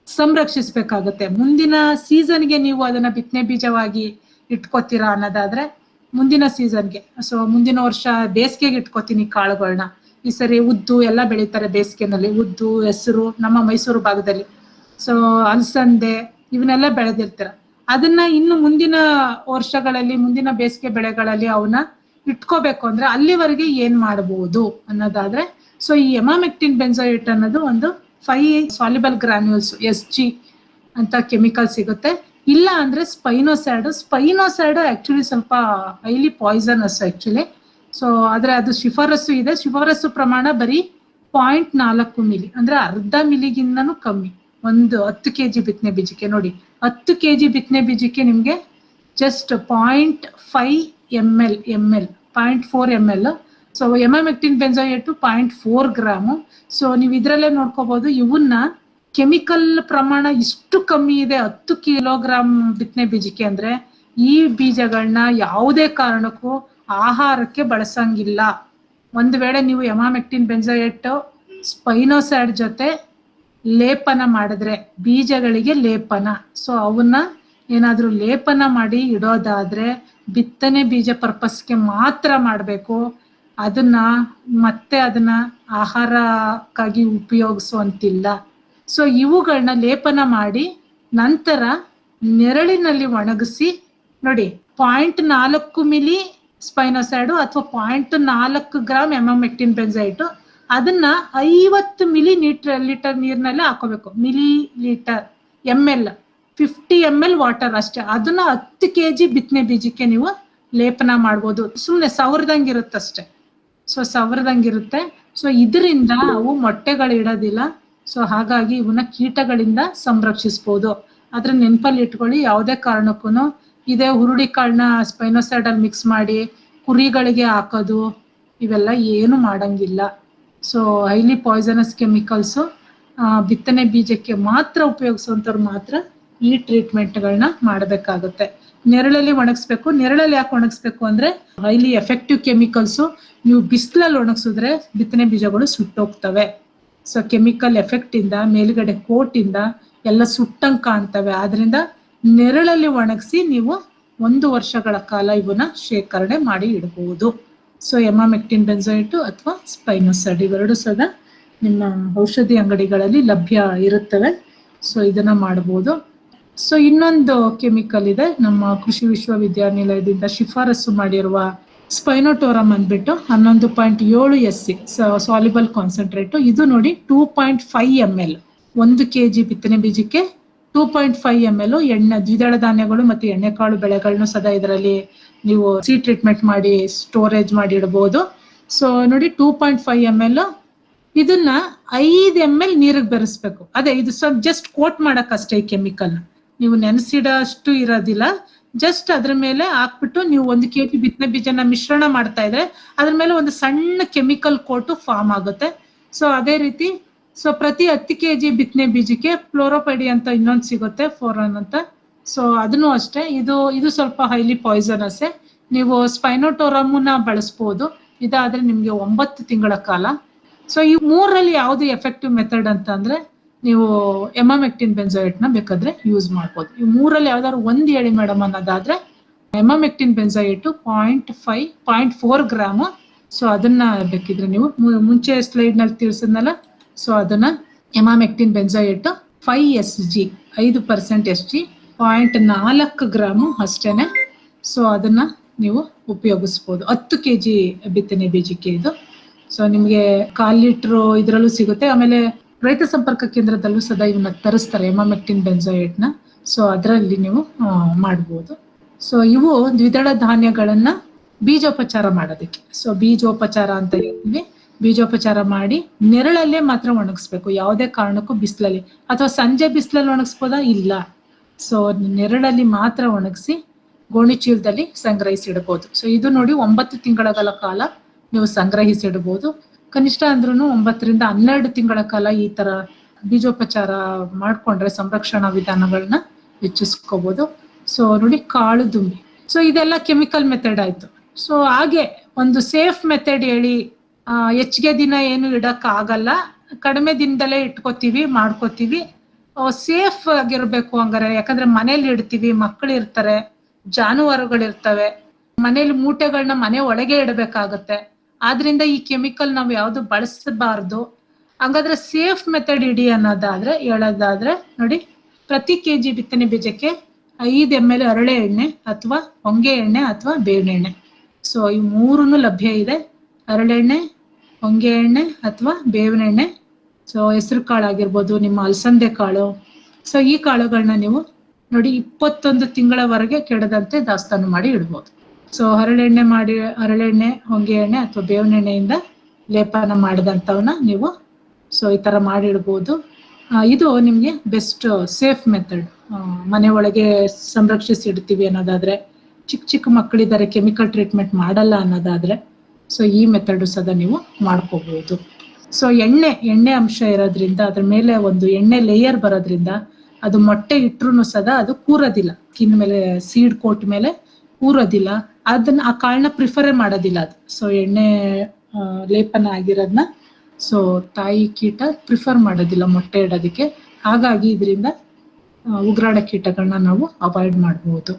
ಸಂರಕ್ಷಿಸ್ಬೇಕಾಗತ್ತೆ. ಮುಂದಿನ ಸೀಸನ್ಗೆ ನೀವು ಅದನ್ನ ಬಿತ್ತನೆ ಬೀಜವಾಗಿ ಇಟ್ಕೋತೀರಾ ಅನ್ನೋದಾದ್ರೆ ಮುಂದಿನ ಸೀಸನ್ಗೆ ಸೊ ಮುಂದಿನ ವರ್ಷ ಬೇಸಿಗೆಗೆ ಇಟ್ಕೋತೀನಿ ಕಾಳುಗಳನ್ನ ಈ ಸರಿ ಉದ್ದು ಎಲ್ಲ ಬೆಳೀತಾರೆ ಬೇಸಿಗೆನಲ್ಲಿ. ಉದ್ದು, ಹೆಸರು, ನಮ್ಮ ಮೈಸೂರು ಭಾಗದಲ್ಲಿ. ಸೊ ಅಲಸಂದೆ, ಇವನ್ನೆಲ್ಲ ಬೆಳೆದಿರ್ತೀರ. ಅದನ್ನ ಇನ್ನು ಮುಂದಿನ ವರ್ಷಗಳಲ್ಲಿ, ಮುಂದಿನ ಬೇಸಿಗೆ ಬೆಳೆಗಳಲ್ಲಿ ಅವನ್ನ ಇಟ್ಕೋಬೇಕು ಅಂದ್ರೆ ಅಲ್ಲಿವರೆಗೆ ಏನ್ ಮಾಡಬಹುದು ಅನ್ನೋದಾದ್ರೆ ಸೊ ಈ ಎಮಾಮೆಕ್ಟಿನ್ ಬೆನ್ಸೋಯಿಟ್ ಅನ್ನೋದು ಒಂದು five soluble granules S G ಅಂತ ಕೆಮಿಕಲ್ ಸಿಗುತ್ತೆ. ಇಲ್ಲ ಅಂದ್ರೆ ಸ್ಪೈನೋಸೈಡ್ ಸ್ಪೈನೋಸೈಡ್ ಆಕ್ಚುಲಿ ಸ್ವಲ್ಪ ಹೈಲಿ ಪಾಯ್ಸನಸ್ ಆಕ್ಚುಲಿ ಸೊ ಆದ್ರೆ ಅದು ಶಿಫಾರಸ್ಸು ಇದೆ. ಶಿಫಾರಸ್ಸು ಪ್ರಮಾಣ ಬರೀ ಪಾಯಿಂಟ್ ನಾಲ್ಕು ಮಿಲಿ ಅಂದ್ರೆ ಅರ್ಧ ಮಿಲಿಗಿಂತನೂ ಕಮ್ಮಿ. ಒಂದು ಹತ್ತು ಕೆ ಜಿ ಬಿತ್ತನೆ ಬೀಜಕ್ಕೆ ನೋಡಿ. ಹತ್ತು ಕೆ ಜಿ ಬಿತ್ತನೆ ಬೀಜಕ್ಕೆ ನಿಮಗೆ just point five M L M L point four M L so emamectin benzoate point four gram so ನೀವು ಇದರಲ್ಲೇ ನೋಡ್ಕೋಬೋದು, ಇವನ್ನ ಕೆಮಿಕಲ್ ಪ್ರಮಾಣ ಇಷ್ಟು ಕಮ್ಮಿ ಇದೆ, ಹತ್ತು ಕಿಲೋಗ್ರಾಮ್ ಬಿತ್ತನೆ ಬೀಜಕ್ಕೆ ಅಂದ್ರೆ ಈ ಬೀಜಗಳನ್ನ ಯಾವುದೇ ಕಾರಣಕ್ಕೂ ಆಹಾರಕ್ಕೆ ಬಳಸಂಗಿಲ್ಲ. ಒಂದು ವೇಳೆ ನೀವು ಎಮಾಮೆಕ್ಟಿನ್ ಬೆನ್ಸೋಯೇಟ್ ಸ್ಪೈನೋಸೈಡ್ ಜೊತೆ ಲೇಪನ ಮಾಡಿದ್ರೆ, ಬೀಜಗಳಿಗೆ ಲೇಪನ. ಸೊ ಅವನ್ನ ಏನಾದರೂ ಲೇಪನ ಮಾಡಿ ಇಡೋದಾದ್ರೆ, ಬಿತ್ತನೆ ಬೀಜ ಪರ್ಪಸ್ಗೆ ಮಾತ್ರ ಮಾಡಬೇಕು. ಅದನ್ನ ಮತ್ತೆ ಅದನ್ನ ಆಹಾರಕ್ಕಾಗಿ ಉಪಯೋಗಿಸುವಂತಿಲ್ಲ. ಸೊ ಇವುಗಳನ್ನ ಲೇಪನ ಮಾಡಿ ನಂತರ ನೆರಳಿನಲ್ಲಿ ಒಣಗಿಸಿ, ನೋಡಿ ಪಾಯಿಂಟ್ ನಾಲ್ಕು ಮಿಲಿ ಸ್ಪೈನೋಸೈಡು ಅಥವಾ ಪಾಯಿಂಟ್ ನಾಲ್ಕು ಗ್ರಾಮ್ ಎಮಮೆಕ್ಟಿನ್ ಬೆನ್ಸೈಟು ಅದನ್ನ ಐವತ್ತು ಮಿಲಿ ಲೀಟರ್ ಲೀಟರ್ ನೀರಿನಲ್ಲಿ ಹಾಕೋಬೇಕು. Millilitre M L fifty M L water ಅಷ್ಟೇ. ಅದನ್ನ ಹತ್ತು ಕೆ ಜಿ ಬಿತ್ತನೆ ಬೀಜಕ್ಕೆ ನೀವು ಲೇಪನ ಮಾಡ್ಬೋದು. ಸುಮ್ಮನೆ ಸವರ್ದಂಗಿರುತ್ತಷ್ಟೇ ಸೊ ಸವರ್ದಂಗಿರುತ್ತೆ ಸೊ ಇದರಿಂದ ಅವು ಮೊಟ್ಟೆಗಳು ಇಡೋದಿಲ್ಲ. ಸೊ ಹಾಗಾಗಿ ಇವನ್ನ ಕೀಟಗಳಿಂದ ಸಂರಕ್ಷಿಸ್ಬೋದು. ಅದ್ರ ನೆನಪಲ್ಲಿ ಇಟ್ಕೊಳ್ಳಿ. ಯಾವುದೇ ಕಾರಣಕ್ಕೂ ಇದೇ ಹುರುಳಿ ಕಾಳನ್ನ ಸ್ಪೈನೋಸೈಡ್ ಅಲ್ಲಿ ಮಿಕ್ಸ್ ಮಾಡಿ ಕುರಿಗಳಿಗೆ ಹಾಕೋದು, ಇವೆಲ್ಲ ಏನು ಮಾಡಂಗಿಲ್ಲ. ಸೊ ಹೈಲಿ ಪಾಯ್ಸನಸ್ ಕೆಮಿಕಲ್ಸ್ ಬಿತ್ತನೆ ಬೀಜಕ್ಕೆ ಮಾತ್ರ ಉಪಯೋಗಿಸುವಂಥವ್ರು ಮಾತ್ರ ಈ ಟ್ರೀಟ್ಮೆಂಟ್ಗಳನ್ನ ಮಾಡಬೇಕಾಗುತ್ತೆ. ನೆರಳಲ್ಲಿ ಒಣಗಿಸ್ಬೇಕು, ನೆರಳಲ್ಲಿ ಯಾಕೆ ಒಣಗಿಸ್ಬೇಕು ಅಂದ್ರೆ ಹೈಲಿ ಎಫೆಕ್ಟಿವ್ ಕೆಮಿಕಲ್ಸು ನೀವು ಬಿಸಿಲಲ್ಲಿ ಒಣಗಿಸಿದ್ರೆ ಬಿತ್ತನೆ ಬೀಜಗಳು ಸುಟ್ಟೋಗ್ತವೆ. ಸೊ ಕೆಮಿಕಲ್ ಎಫೆಕ್ಟ್ ಇಂದ, ಮೇಲ್ಗಡೆ ಕೋಟ್ ಇಂದ ಎಲ್ಲ ಸುಟ್ಟಂಗೆ ಕಾಣ್ತವೆ. ಆದ್ರಿಂದ ನೆರಳಲ್ಲಿ ಒಣಗಿಸಿ ನೀವು ಒಂದು ವರ್ಷಗಳ ಕಾಲ ಇವನ್ನ ಶೇಖರಣೆ ಮಾಡಿ ಇಡಬಹುದು ಸೊ, ಎಮಾಮೆಕ್ಟಿನ್ ಬೆನ್ಸೈಟು ಅಥವಾ ಸ್ಪೈನೋಸೈಡ್ ಇವೆರಡು ಸದಾ ನಿಮ್ಮ ಔಷಧಿ ಅಂಗಡಿಗಳಲ್ಲಿ ಲಭ್ಯ ಇರುತ್ತವೆ. ಸೊ, ಇದನ್ನ ಮಾಡಬಹುದು. ಸೊ, ಇನ್ನೊಂದು ಕೆಮಿಕಲ್ ಇದೆ. ನಮ್ಮ ಕೃಷಿ ವಿಶ್ವವಿದ್ಯಾನಿಲಯದಿಂದ ಶಿಫಾರಸು ಮಾಡಿರುವ ಸ್ಪೈನೋಟೋರಮ್ ಅಂದ್ಬಿಟ್ಟು ಹನ್ನೊಂದು ಪಾಯಿಂಟ್ ಏಳು ಎಸ್ ಸಿ ಸಾಲಿಬಲ್ ಕಾನ್ಸಂಟ್ರೇಟು ಇದು ನೋಡಿ two point five M L, ಒಂದು ಕೆ ಜಿ ಬಿತ್ತನೆ ಬೀಜಕ್ಕೆ two point five M L ಎಣ್ಣೆ, ದ್ವಿದಳ ಧಾನ್ಯಗಳು ಮತ್ತು ಎಣ್ಣೆಕಾಳು ಬೆಳೆಗಳನ್ನು ಸದಾ ಇದರಲ್ಲಿ ನೀವು ಸಿ ಟ್ರೀಟ್ಮೆಂಟ್ ಮಾಡಿ ಸ್ಟೋರೇಜ್ ಮಾಡಿ ಇಡಬಹುದು ಸೊ ನೋಡಿ two point five M L ಇದನ್ನ ಐದು ಎಂ ಎಲ್ ನೀರಿಗೆ ಬೆರೆಸ್ಬೇಕು. ಅದೇ, ಇದು ಸ್ವಲ್ಪ ಜಸ್ಟ್ ಕೋಟ್ ಮಾಡಕ್ಕಷ್ಟೇ ಈ ಕೆಮಿಕಲ್ ನೀವು ನೆನೆಸಿಡಷ್ಟು ಇರೋದಿಲ್ಲ. ಜಸ್ಟ್ ಅದ್ರ ಮೇಲೆ ಹಾಕ್ಬಿಟ್ಟು ನೀವು ಒಂದು ಕೆ ಜಿ ಬಿತ್ತನೆ ಬೀಜನ ಮಿಶ್ರಣ ಮಾಡ್ತಾ ಇದ್ರೆ ಅದ್ರ ಮೇಲೆ ಒಂದು ಸಣ್ಣ ಕೆಮಿಕಲ್ ಕೋಟು ಫಾರ್ಮ್ ಆಗುತ್ತೆ. ಸೊ ಅದೇ ರೀತಿ ಸೊ ಪ್ರತಿ ಹತ್ತು ಕೆ ಜಿ ಬಿತ್ತನೆ ಬೀಜಕ್ಕೆ ಫ್ಲೋರೋಪೈಡಿ ಅಂತ ಇನ್ನೊಂದು ಸಿಗುತ್ತೆ ಫೋರನ್ ಅಂತ. ಸೊ ಅದನ್ನು ಅಷ್ಟೇ. ಇದು ಇದು ಸ್ವಲ್ಪ ಹೈಲಿ ಪಾಯ್ಸನಸ್ಸೇ ನೀವು ಸ್ಪೈನೋಟೋರಮ್ನ ಬಳಸ್ಬೋದು. ಇದಾದ್ರೆ ನಿಮ್ಗೆ ಒಂಬತ್ತು ತಿಂಗಳ ಕಾಲ. ಸೊ ಈ ಮೂರಲ್ಲಿ ಯಾವ್ದು ಎಫೆಕ್ಟಿವ್ ಮೆಥಡ್ ಅಂತ ನೀವು ಎಮಾಮೆಕ್ಟಿನ್ ಬೆನ್ಸೈಟ್ನ ಬೇಕಾದ್ರೆ ಯೂಸ್ ಮಾಡ್ಬೋದು. ಈ ಮೂರಲ್ಲಿ ಯಾವ್ದಾದ್ರು ಒಂದ್ ಹೇಳಿ ಮೇಡಮ್ ಅನ್ನೋದಾದ್ರೆ emamectin benzoate point five point four gram so ಅದನ್ನ ಬೇಕಿದ್ರೆ ನೀವು ಮುಂಚೆ ಸ್ಲೈಡ್ನಲ್ಲಿ ತಿಳಿಸಿದ್ನಲ್ಲ? ಸೊ ಅದನ್ನ emamectin benzoate five S G ಐದು ಪರ್ಸೆಂಟ್ ಎಸ್ ಜಿ ಪಾಯಿಂಟ್ ನಾಲ್ಕು ಗ್ರಾಮು ಅಷ್ಟೇನೆ. ಸೊ ಅದನ್ನ ನೀವು ಉಪಯೋಗಿಸ್ಬೋದು. ಹತ್ತು ಕೆ ಜಿ ಬಿತ್ತನೆ ಬೀಜಕ್ಕೆ ಇದು. ಸೊ ನಿಮಗೆ ಕಾಲ್ ಲೀಟ್ರು ಇದರಲ್ಲೂ ಸಿಗುತ್ತೆ. ಆಮೇಲೆ ರೈತ ಸಂಪರ್ಕ ಕೇಂದ್ರದಲ್ಲೂ ಸದಾ ಇವನ್ನ ತರಿಸ್ತಾರೆ ಎಮಾಮೆಕ್ಟಿನ್ನ ಸೊ ಅದರಲ್ಲಿ ನೀವು ಮಾಡ್ಬೋದು. ಸೊ ಇವು ದ್ವಿದಳ ಧಾನ್ಯಗಳನ್ನ ಬೀಜೋಪಚಾರ ಮಾಡೋದಕ್ಕೆ. ಸೊ ಬೀಜೋಪಚಾರ ಅಂತ ಹೇಳ್ತೀವಿ. ಬೀಜೋಪಚಾರ ಮಾಡಿ ನೆರಳಲ್ಲೇ ಮಾತ್ರ ಒಣಗಿಸ್ಬೇಕು. ಯಾವುದೇ ಕಾರಣಕ್ಕೂ ಬಿಸಿಲಲ್ಲಿ. ಅಥವಾ ಸಂಜೆ ಬಿಸಿಲಲ್ಲಿ ಒಣಗಿಸ್ಬೋದಾ? ಇಲ್ಲ. ಸೊ ನೆರಳಲ್ಲಿ ಮಾತ್ರ ಒಣಗಿಸಿ ಗೋಣಿ ಚೀಲದಲ್ಲಿ ಸಂಗ್ರಹಿಸಿಡಬಹುದು ಸೊ ಇದು ನೋಡಿ ಒಂಬತ್ತು ತಿಂಗಳಗಳ ಕಾಲ ನೀವು ಸಂಗ್ರಹಿಸಿಡಬಹುದು ಕನಿಷ್ಠ ಅಂದ್ರೂ ಒಂಬತ್ತರಿಂದ ಹನ್ನೆರಡು ತಿಂಗಳ ಕಾಲ ಈ ತರ ಬೀಜೋಪಚಾರ ಮಾಡ್ಕೊಂಡ್ರೆ ಸಂರಕ್ಷಣಾ ವಿಧಾನಗಳನ್ನ ಹೆಚ್ಚಿಸ್ಕೋಬಹುದು ಸೊ ನೋಡಿ ಕಾಳು ದುಂಬಿ. ಸೊ ಇದೆಲ್ಲ ಕೆಮಿಕಲ್ ಮೆಥಡ್ ಆಯ್ತು. ಸೊ ಹಾಗೆ ಒಂದು ಸೇಫ್ ಮೆಥಡ್ ಹೇಳಿ ಹೆಚ್ಚಿಗೆ ದಿನ ಏನು ಇಡಕ್ ಆಗಲ್ಲ ಕಡಿಮೆ ದಿನದಲ್ಲೇ ಇಟ್ಕೋತೀವಿ, ಮಾಡ್ಕೋತೀವಿ. ಸೇಫ್ ಆಗಿರ್ಬೇಕು ಹಂಗಾರೆ. ಯಾಕಂದ್ರೆ ಮನೇಲಿ ಇಡ್ತೀವಿ ಮಕ್ಕಳು ಇರ್ತಾರೆ ಜಾನುವಾರುಗಳಿರ್ತವೆ ಮನೇಲಿ ಮೂಟೆಗಳನ್ನ ಮನೆ ಒಳಗೆ ಇಡಬೇಕಾಗತ್ತೆ. ಆದ್ರಿಂದ ಈ ಕೆಮಿಕಲ್ ನಾವು ಯಾವುದು ಬಳಸಬಾರ್ದು. ಹಂಗಾದ್ರೆ ಸೇಫ್ ಮೆಥಡ್ ಇಡಿ ಅನ್ನೋದಾದ್ರೆ, ಹೇಳೋದಾದ್ರೆ ನೋಡಿ, ಪ್ರತಿ ಕೆ ಜಿ ಬಿತ್ತನೆ ಬೀಜಕ್ಕೆ ಐದು ಎಂ ಎಲ್ ಅರಳೆ ಎಣ್ಣೆ ಅಥವಾ ಹೊಂಗೆ ಎಣ್ಣೆ ಅಥವಾ ಬೇವಿನ ಎಣ್ಣೆ. ಸೊ ಈ ಮೂರನ್ನು ಲಭ್ಯ ಇದೆ. ಅರಳೆಣ್ಣೆ ಹೊಂಗೆ ಎಣ್ಣೆ ಅಥವಾ ಬೇವಿನ ಎಣ್ಣೆ. ಸೊ ಹೆಸರು ಕಾಳು ಆಗಿರ್ಬೋದು, ನಿಮ್ಮ ಅಲಸಂದೆ ಕಾಳು. ಸೊ ಈ ಕಾಳುಗಳನ್ನ ನೀವು ನೋಡಿ ಇಪ್ಪತ್ತೊಂದು ತಿಂಗಳವರೆಗೆ ಕೆಡದಂತೆ ದಾಸ್ತಾನು ಮಾಡಿ ಇಡ್ಬೋದು. ಸೊ ಹರಳೆಣ್ಣೆ ಮಾಡಿ, ಹರಳೆಣ್ಣೆ ಹೊಂಗೆ ಎಣ್ಣೆ ಅಥವಾ ಬೇವನೆಣ್ಣೆಯಿಂದ ಲೇಪನ ಮಾಡಿದಂಥವನ್ನ ನೀವು ಸೊ, ಈ ತರ ಮಾಡಿ ಇಡ್ಬೋದು. ಇದು ನಿಮಗೆ ಬೆಸ್ಟ್ ಸೇಫ್ ಮೆಥಡ್. ಮನೆ ಒಳಗೆ ಸಂರಕ್ಷಿಸಿ ಇಡ್ತೀವಿ ಅನ್ನೋದಾದ್ರೆ, ಚಿಕ್ಕ ಚಿಕ್ಕ ಮಕ್ಕಳಿದ್ದಾರೆ, ಕೆಮಿಕಲ್ ಟ್ರೀಟ್ಮೆಂಟ್ ಮಾಡಲ್ಲ ಅನ್ನೋದಾದ್ರೆ, ಸೊ, ಈ ಮೆಥಡ್ ಸದಾ ನೀವು ಮಾಡ್ಕೋಬಹುದು ಸೊ ಎಣ್ಣೆ ಎಣ್ಣೆ ಅಂಶ ಇರೋದ್ರಿಂದ, ಅದ್ರ ಮೇಲೆ ಒಂದು ಎಣ್ಣೆ ಲೇಯರ್ ಬರೋದ್ರಿಂದ ಅದು ಮೊಟ್ಟೆ ಇಟ್ರು ಸದಾ ಅದು ಕೂರೋದಿಲ್ಲ. ಕಿನ್ ಮೇಲೆ ಸೀಡ್ ಕೋಟ್ ಮೇಲೆ ಕೂರೋದಿಲ್ಲ. ಅದನ್ನ ಆ ಕಾಳನ್ನ ಪ್ರಿಫರೇ ಮಾಡೋದಿಲ್ಲ ಅದು. ಸೊ ಎಣ್ಣೆ ಲೇಪನ ಆಗಿರೋದನ್ನ ಸೊ ತಾಯಿ ಕೀಟ ಪ್ರಿಫರ್ ಮಾಡೋದಿಲ್ಲ ಮೊಟ್ಟೆ ಇಡೋದಕ್ಕೆ. ಹಾಗಾಗಿ ಇದರಿಂದ ಉಗ್ರಾಣ ಕೀಟಗಳನ್ನ ನಾವು ಅವಾಯ್ಡ್ ಮಾಡಬಹುದು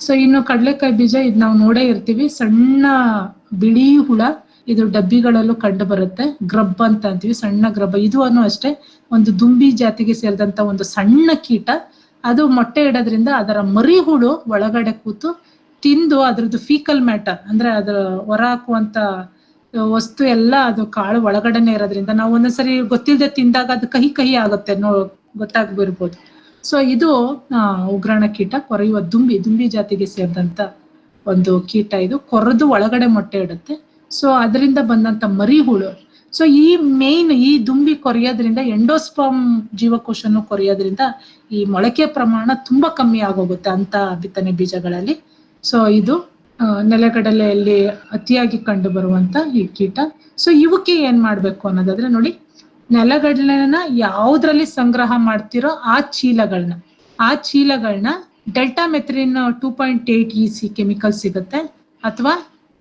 ಸೊ ಇನ್ನು ಕಡಲೆಕಾಯಿ ಬೀಜ ಇದು ನಾವು ನೋಡೇ ಇರ್ತೀವಿ. ಸಣ್ಣ ಬಿಳಿ ಹುಳ ಇದು ಡಬ್ಬಿಗಳಲ್ಲೂ ಕಂಡು ಬರುತ್ತೆ. ಗ್ರಬ್ ಅಂತ ಅಂತೀವಿ, ಸಣ್ಣ ಗ್ರಬ್ ಇದು ಅನ್ನೋ ಅಷ್ಟೇ ಒಂದು ದುಂಬಿ ಜಾತಿಗೆ ಸೇರಿದಂತ ಒಂದು ಸಣ್ಣ ಕೀಟ. ಅದು ಮೊಟ್ಟೆ ಇಡೋದ್ರಿಂದ ಅದರ ಮರಿ ಹುಳು ಒಳಗಡೆ ಕೂತು ತಿಂದು ಅದ್ರದ್ದು ಫೀಕಲ್ ಮ್ಯಾಟರ್, ಅಂದ್ರೆ ಅದ್ರ ಹೊರ ಹಾಕುವಂತ ವಸ್ತು ಎಲ್ಲ ಅದು ಕಾಳು ಒಳಗಡೆನೆ ಇರೋದ್ರಿಂದ. ನಾವು ಒಂದೊಂದ್ಸರಿ ಗೊತ್ತಿಲ್ಲದೆ ತಿಂದಾಗ ಅದು ಕಹಿ ಕಹಿ ಆಗುತ್ತೆ ನೋ ಗೊತ್ತಾಗ್ಬಿರ್ಬೋದು. ಸೊ ಇದು ಉಗ್ರಾಣ ಕೀಟ, ಕೊರೆಯುವ ದುಂಬಿ ದುಂಬಿ ಜಾತಿಗೆ ಸೇರಿದಂತ ಒಂದು ಕೀಟ ಇದು. ಕೊರೆದು ಒಳಗಡೆ ಮೊಟ್ಟೆ ಇಡುತ್ತೆ. ಸೊ ಅದರಿಂದ ಬಂದಂತ ಮರಿ ಹುಳು ಸೊ ಈ ಮೇನ್ ಈ ದುಂಬಿ ಕೊರೆಯೋದ್ರಿಂದ ಎಂಡೋಸ್ಪರ್ಮ್ ಜೀವಕೋಶನು ಕೊರೆಯೋದ್ರಿಂದ ಈ ಮೊಳಕೆ ಪ್ರಮಾಣ ತುಂಬಾ ಕಮ್ಮಿ ಆಗೋಗುತ್ತೆ ಅಂತ ಬಿತ್ತನೆ ಬೀಜಗಳಲ್ಲಿ. ಸೊ ಇದು ನೆಲಗಡಲೆಯಲ್ಲಿ ಅತಿಯಾಗಿ ಕಂಡು ಬರುವಂತ ಈ ಕೀಟ. ಸೊ ಇವಕ್ಕೆ ಏನ್ ಮಾಡ್ಬೇಕು ಅನ್ನೋದಾದ್ರೆ ನೋಡಿ, ನೆಲಗಡಲೆನ ಯಾವ್ದ್ರಲ್ಲಿ ಸಂಗ್ರಹ ಮಾಡ್ತಿರೋ ಆ ಚೀಲಗಳನ್ನ ಆ ಚೀಲಗಳನ್ನ deltamethrin two point eight E C chemical ಸಿಗುತ್ತೆ. ಅಥವಾ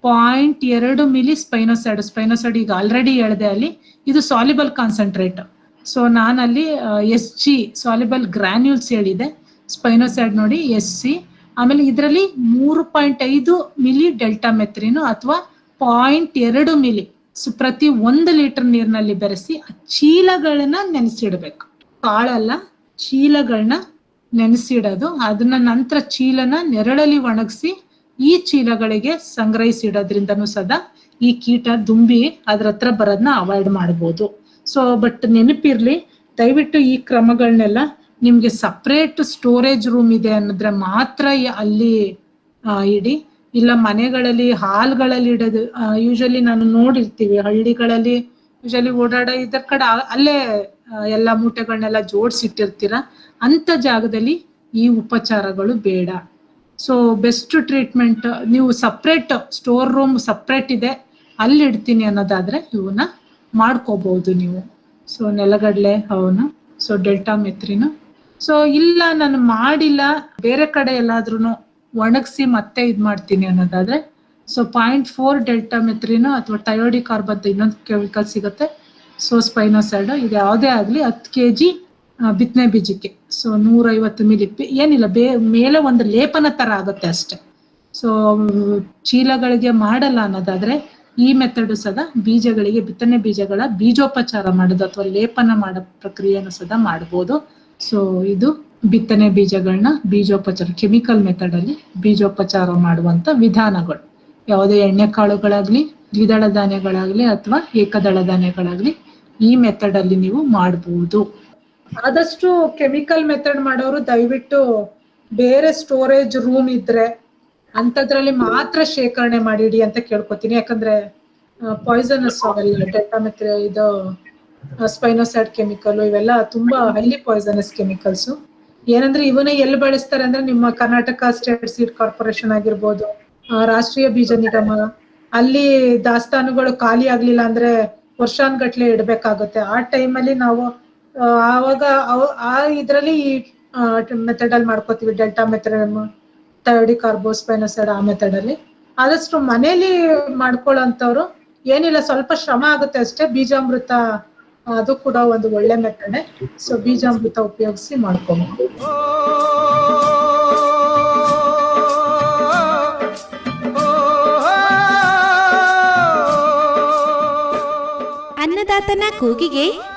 ಪಾಯಿಂಟ್ ಎರಡು ಮಿಲಿ ಸ್ಪೈನೋಸೈಡ್ ಸ್ಪೈನೋಸೈಡ್ ಈಗ ಆಲ್ರೆಡಿ ಹೇಳಿದೆ ಅಲ್ಲಿ. ಇದು ಸಾಲಿಬಲ್ ಕಾನ್ಸಂಟ್ರೇಟ್ ಸೊ ನಾನಲ್ಲಿ ಎಸ್ ಜಿ ಸಾಲಿಬಲ್ ಗ್ರಾನ್ಯೂಲ್ಸ್ ಹೇಳಿದೆ. ಸ್ಪೈನೋಸೈಡ್ ನೋಡಿ ಎಸ್ ಸಿ ಆಮೇಲೆ ಇದರಲ್ಲಿ ಮೂರು ಪಾಯಿಂಟ್ ಐದು ಮಿಲಿ ಡೆಲ್ಟಾ ಮೆತ್ರಿನು ಅಥವಾ ಪಾಯಿಂಟ್ ಎರಡು ಮಿಲಿ ಸೊ ಪ್ರತಿ ಒಂದು ಲೀಟರ್ ನೀರಿನಲ್ಲಿ ಬೆರೆಸಿ ಚೀಲಗಳನ್ನ ನೆನೆಸಿಡ್ಬೇಕು. ಕಾಳಲ್ಲ ಚೀಲಗಳನ್ನ ನೆನೆಸಿಡೋದು. ಅದನ್ನ ನಂತರ ಚೀಲನ ನೆರಳಲ್ಲಿ ಒಣಗಿಸಿ ಈ ಚೀಲಗಳಿಗೆ ಸಂಗ್ರಹಿಸಿಡೋದ್ರಿಂದನೂ ಸದಾ ಈ ಕೀಟ ದುಂಬಿ ಅದ್ರ ಹತ್ರ ಬರೋದನ್ನ ಅವಾಯ್ಡ್ ಮಾಡ್ಬೋದು. ಸೊ ಬಟ್ ನೆನಪಿರ್ಲಿ, ದಯವಿಟ್ಟು ಈ ಕ್ರಮಗಳನ್ನೆಲ್ಲ ನಿಮ್ಗೆ ಸಪ್ರೇಟ್ ಸ್ಟೋರೇಜ್ ರೂಮ್ ಇದೆ ಅನ್ನೋದ್ರೆ ಮಾತ್ರ ಅಲ್ಲಿ ಇಡಿ. ಇಲ್ಲ ಮನೆಗಳಲ್ಲಿ ಹಾಲ್ಗಳಲ್ಲಿ ಇಡೋದು ಯೂಶಲಿ ನಾನು ನೋಡಿರ್ತೀವಿ ಹಳ್ಳಿಗಳಲ್ಲಿ ಯೂಶಲಿ ಓಡಾಡೋ ಇದ್ರ ಕಡೆ ಅಲ್ಲೇ ಎಲ್ಲ ಮೂಟೆಗಳನ್ನೆಲ್ಲ ಜೋಡಿಸಿಟ್ಟಿರ್ತೀರ, ಅಂತ ಜಾಗದಲ್ಲಿ ಈ ಉಪಚಾರಗಳು ಬೇಡ. ಸೊ ಬೆಸ್ಟ್ ಟ್ರೀಟ್ಮೆಂಟ್ ನೀವು ಸಪ್ರೇಟ್ ಸ್ಟೋರ್ ರೂಮ್ ಸಪ್ರೇಟ್ ಇದೆ, ಅಲ್ಲಿ ಇಡ್ತೀನಿ ಅನ್ನೋದಾದ್ರೆ ಇವನ್ನ ಮಾಡ್ಕೋಬಹುದು ನೀವು. ಸೊ ನೆಲಗಡಲೆ ಅವನು ಸೊ ಡೆಲ್ಟಾ ಮೆತ್ರಿನ ಸೊ ಇಲ್ಲ, ನಾನು ಮಾಡಿಲ್ಲ, ಬೇರೆ ಕಡೆ ಎಲ್ಲಾದ್ರೂ ಒಣಗಿಸಿ ಮತ್ತೆ ಇದು ಮಾಡ್ತೀನಿ ಅನ್ನೋದಾದ್ರೆ ಸೊ ಪಾಯಿಂಟ್ ಫೋರ್ ಡೆಲ್ಟಾ ಮೆತ್ರಿನೋ ಅಥವಾ ಟಯೋಡಿ ಕಾರ್ಬನ್ ಇನ್ನೊಂದು ಕೆಮಿಕಲ್ ಸಿಗುತ್ತೆ. ಸೊ ಸ್ಪೈನೋಸೈಡ್ ಇದು ಯಾವುದೇ ಆಗಲಿ ಹತ್ತು ಕೆ ಜಿ ಬಿತ್ತನೆ ಬೀಜಕ್ಕೆ. ಸೊ ನೂರೈವತ್ತು ಮಿಲಿ ಏನಿಲ್ಲ, ಬೇ, ಮೇಲೆ ಒಂದು ಲೇಪನ ಥರ ಆಗುತ್ತೆ ಅಷ್ಟೇ. ಸೊ ಚೀಲಗಳಿಗೆ ಮಾಡಲ್ಲ ಅನ್ನೋದಾದ್ರೆ ಈ ಮೆಥಡ್ ಸದಾ ಬೀಜಗಳಿಗೆ, ಬಿತ್ತನೆ ಬೀಜಗಳ ಬೀಜೋಪಚಾರ ಮಾಡೋದು ಅಥವಾ ಲೇಪನ ಮಾಡೋ ಪ್ರಕ್ರಿಯೆಯನ್ನು ಸದಾ ಮಾಡ್ಬೋದು. ಸೊ ಇದು ಬಿತ್ತನೆ ಬೀಜಗಳನ್ನ ಬೀಜೋಪಚಾರ ಕೆಮಿಕಲ್ ಮೆಥಡ್ ಅಲ್ಲಿ ಬೀಜೋಪಚಾರ ಮಾಡುವಂತ ವಿಧಾನಗಳು. ಯಾವುದೇ ಎಣ್ಣೆ ಕಾಳುಗಳಾಗ್ಲಿ, ದ್ವಿದಳ ಧಾನ್ಯಗಳಾಗ್ಲಿ ಅಥವಾ ಏಕದಳ ಧಾನ್ಯಗಳಾಗ್ಲಿ ಈ ಮೆಥಡ್ ಅಲ್ಲಿ ನೀವು ಮಾಡಬಹುದು ಆದಷ್ಟು ಕೆಮಿಕಲ್ ಮೆಥಡ್ ಮಾಡೋರು ದಯವಿಟ್ಟು ಬೇರೆ ಸ್ಟೋರೇಜ್ ರೂಮ್ ಇದ್ರೆ ಅಂತದ್ರಲ್ಲಿ ಮಾತ್ರ ಶೇಖರಣೆ ಮಾಡಿಡಿ ಅಂತ ಕೇಳ್ಕೊತೀನಿ. ಯಾಕಂದ್ರೆ ಪಾಯ್ಸನಸ್ ಅವೆಲ್ಲ ಇದು ಸ್ಪೈನೋಸೈಡ್ ಕೆಮಿಕಲ್ ಇವೆಲ್ಲ ತುಂಬಾ ಹೈಲಿ ಪಾಯ್ಸನಸ್ ಕೆಮಿಕಲ್ಸ್ ಏನಂದ್ರೆ ಇವನ್ನ ಎಲ್ಲಿ ಬಳಸ್ತಾರೆ ಅಂದ್ರೆ ನಿಮ್ಮ ಕರ್ನಾಟಕ ಸ್ಟೇಟ್ ಸೀಡ್ ಕಾರ್ಪೊರೇಷನ್ ಆಗಿರ್ಬೋದು ರಾಷ್ಟ್ರೀಯ ಬೀಜ ನಿಗಮ, ಅಲ್ಲಿ ದಾಸ್ತಾನುಗಳು ಖಾಲಿ ಆಗ್ಲಿಲ್ಲ ಅಂದ್ರೆ ವರ್ಷಾನ್ಗಟ್ಲೆ ಇಡಬೇಕಾಗುತ್ತೆ. ಆ ಟೈಮಲ್ಲಿ ನಾವು ಆವಾಗ ಆ ಇದ್ರಲ್ಲಿ ಈ ಮೆಥಡ್ ಅಲ್ಲಿ ಮಾಡ್ಕೋತೀವಿ. ಡೆಲ್ಟಾ ಮೆಥಡ್ ಥರ್ಡಿ ಕಾರ್ಬೋಸ್ಪೈನಸೈಡ್ ಆ ಮೆಥಡ್ ಅಲ್ಲಿ. ಆದಷ್ಟು ಮನೇಲಿ ಮಾಡ್ಕೊಳ್ಳೋಂಥವ್ರು ಏನಿಲ್ಲ, ಸ್ವಲ್ಪ ಶ್ರಮ ಆಗುತ್ತೆ ಅಷ್ಟೇ. ಬೀಜಾಮೃತ, ಅದು ಕೂಡ ಒಂದು ಒಳ್ಳೆ ಮೆಥಡ್ ಸೊ ಬೀಜಾಮೃತ ಉಪಯೋಗಿಸಿ ಮಾಡ್ಕೊಬಹುದು ಅನ್ನದಾತನ ಕೂಗಿಗೆ